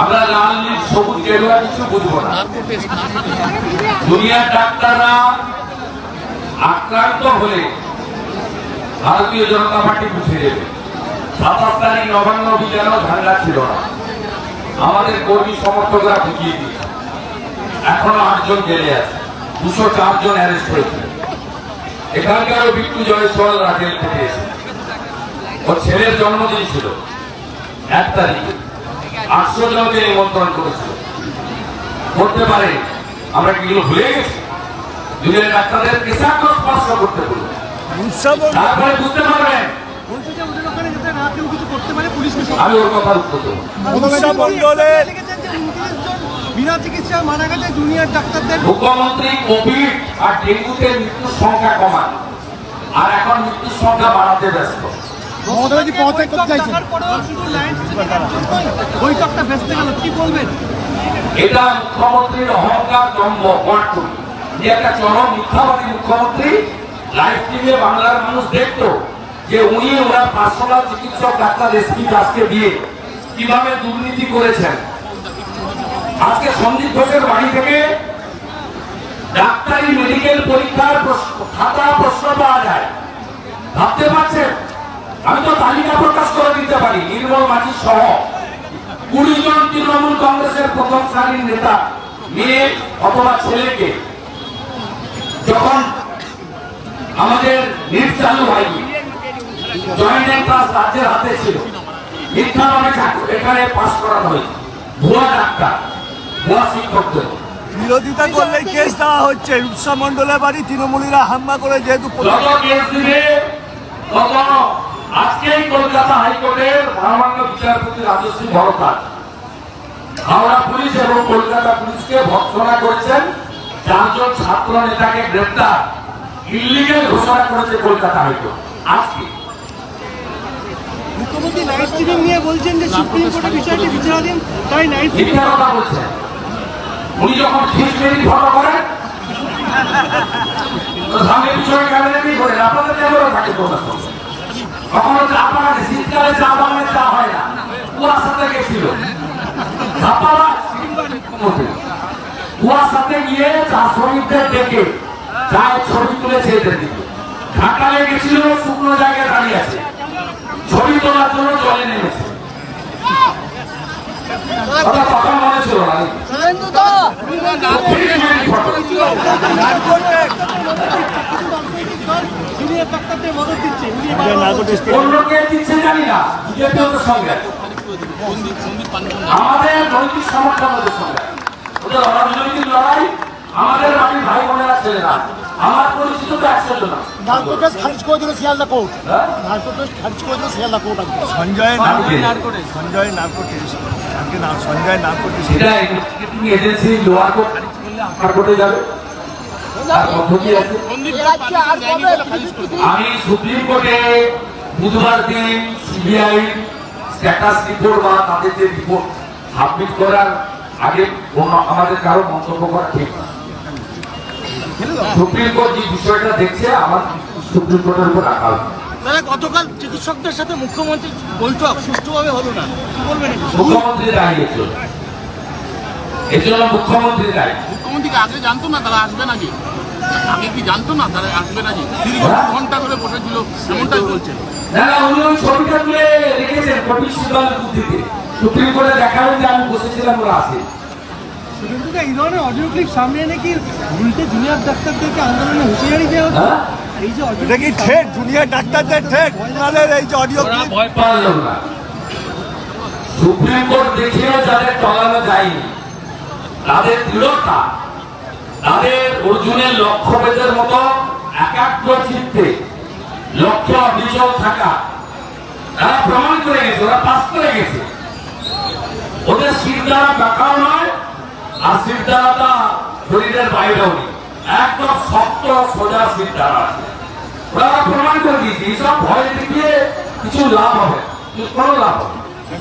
আমরা লাল, নীল, সবুজ, গেরুয়া কিছু বুঝব না। দুনিয়ার ডাক্তাররা আক্রান্ত হলে ভারতীয় জনতা পার্টি বুঝে দেবে সাতাশ তারিখ নবান্ন অভিযানও ঝান্ডা ছিল না। আমাদের কর্মী সমর্থকরা বুঝিয়ে দিয়েছে। এখনও আটজন জেলে আছে। দুশো চারজন অ্যারেস্ট হয়েছে। এখানকারও বিট্টু জয়সওয়াল রাজেল থেকে এসেছে। ওর ছেলের জন্মদিন ছিল। এক তারিখে আটশো জনকে নিমন্ত্রণ করেছিল। করতে পারে আমরা কি এগুলো ভুলে গেছি? দুনিয়ার ডাক্তারদের পেশাগ্র স্পর্শ করতে বলব তারপরে বুঝতে পারবেন আমি ওর কথার উত্তর দেবো। বিনা চিকিৎসায় মারা গেছে জুনিয়র ডাক্তারদের। মুখ্যমন্ত্রী কোভিড আর ডেঙ্গুতে মৃত্যুর সংখ্যা কমান আর এখন মৃত্যুর সংখ্যা বাড়াতে ব্যস্ত। মমতা ব্যানার্জি পদত্যাগ করতে লাইন বৈঠকটা ভেস্তে গেল। কি বলবেন? এটা মুখ্যমন্ত্রীর অহংকার জন্ম করি যে একটা চরম মিথ্যাবাদী মুখ্যমন্ত্রী লাইভ টিভি বাংলার মানুষ দেখতো যে উনি ওনার পার্সোনাল চিকিৎসক ডাক্তার এসপি দাসকে দিয়ে কীভাবে দুর্নীতি করেছেন। আজকে সন্দীপ ঘোষের বাড়ি থেকে ডাক্তারি মেডিকেল পরীক্ষার প্রশ্ন- খাতা প্রশ্ন পাওয়া যায়। ভাবতে পারছেন? দিতে পারি নির্মল মাঝি সহ কুড়ি জন তৃণমূল কংগ্রেসের প্রথম সারির নেতা মেয়ে অথবা ছেলেকে যখন আমাদের নিট চালু হয়নি জয়েন্ট রাজ্যের হাতে ছিল মিথ্যা নামে এখানে করানো হয়েছে ভুয়া ডাক্তার ভুয়া শিক্ষকদের বিরোধিতা করলেই কেস দেওয়া হচ্ছে রূপসা মণ্ডলের বাড়ি তৃণমূলীরা হামলা করে যেহেতু আজকেই কলকাতা হাইকোর্টের মহামান্য বিচারপতি রাজশ্রী ভরতাজ হাওড়া পুলিশ এবং কলকাতা পুলিশকে ভৎসনা করেছেন চারজন ছাত্র নেতাকে গ্রেপ্তার ইলিগেল ঘোষণা করেছে কলকাতা হাইকোর্ট। আজকে। মুখ্যমন্ত্রী লাইভ স্ট্রিমিং নিয়ে বলছেন যে সুপ্রিম কোর্টে বিষয়টি বিচারাধীন তাই লাইভ মিথ্যা কথা বলছেন। উনি যখন ফিস মেরি ফটো করেন কুয়াশাতে গেছিল। ধাপালা কুয়াশাতে গিয়ে চা শ্রমিকদের ডেকে চায়ের ছবি তুলেছে এদের দিকে। ঢাকায় গেছিল শুকনো জায়গায় দাঁড়িয়ে আছে। ছবি তোলার জন্য জলে নেমেছে। কথা মনে ছিল না জুনিয়র দিচ্ছে জানি না বিজেপিও সঙ্গে। আমাদের নৈতিক সমর্থন ওদের সঙ্গে। ওদের অরাজনৈতিক লড়াই আমাদের বাড়ির ভাই বোনেরা ছেলেরা। আমার পরিচিত তো একশো জন আছে। কেস খারিজ করে দিল শিয়ালদা কোর্ট। হ্যাঁ? কেস খারিজ করে দিল শিয়ালদা কোর্ট সঞ্জয় আজকে না সঞ্জয় নার্কোটিক্স সেটা investigating agency lower court upper কোর্টে যাবে। তার পদ্ধতি আছে? আমি সুপ্রিম কোর্টে বুধবার দিন সিবিআই স্ট্যাটাস রিপোর্ট বা তাদের যে রিপোর্ট সাবমিট করার আগে অন্য আমাদের কারও মন্তব্য করা ঠিক না। সুপ্রিম কোর্ট যে বিষয়টা দেখছে আমার সুপ্রিম কোর্টের উপর রাখা হবে গতকাল চিকিৎসকদের সাথে মুখ্যমন্ত্রী বৈঠক সুষ্ঠুভাবে হলো না। কি বলবেন মুখ্যমন্ত্রী দাঁড়িয়েছিল মুখ্যমন্ত্রী দায়ী মুখ্যমন্ত্রী কি আগে জানতো না তারা আসবে নাকি? আগে কি জানতো না? তারা আসবে নাকি? দীর্ঘ হ্যাঁ। ঘণ্টা ধরে বসেছিল এমনটাই বলছেন না না ছবিটা তুলে রেখেছেন কপিল সিবাল বুদ্ধিতে সুপ্রিম কোর্টে দেখাবেন যে আমি বসেছিলাম ওরা আসে কিন্তু এই ধরনের অডিও ক্লিপ সামনে এনে কি উল্টে জুনিয়র ডাক্তারদেরকে আন্দোলনে হুঁশিয়ারি দেওয়া হচ্ছে? হ্যাঁ? এই যে এটা কি জুনিয়র ডাক্তারদের এই যে অডিও ক্লিপ ভয় পারল না। সুপ্রিম কোর্ট দেখিয়েও যাদের টলানো যায়নি। তাদের দৃঢ়তা তাদের অর্জুনের লক্ষ্য ভেদের মতো চিত্তে, লক্ষ্য অবিচল থাকা, তারা প্রমাণ করে গেছে, ওরা পাস করে গেছে ওদের শীত দ্বারা নয়, আর দ্বারাটা শরীরের বাইরেও নেই একদম শক্ত, সোজা দ্বারা আছে ওরা প্রমাণ করে দিয়েছে, এইসব ভয় দেখিয়ে কিছু লাভ হবে। কোনো লাভ হবে।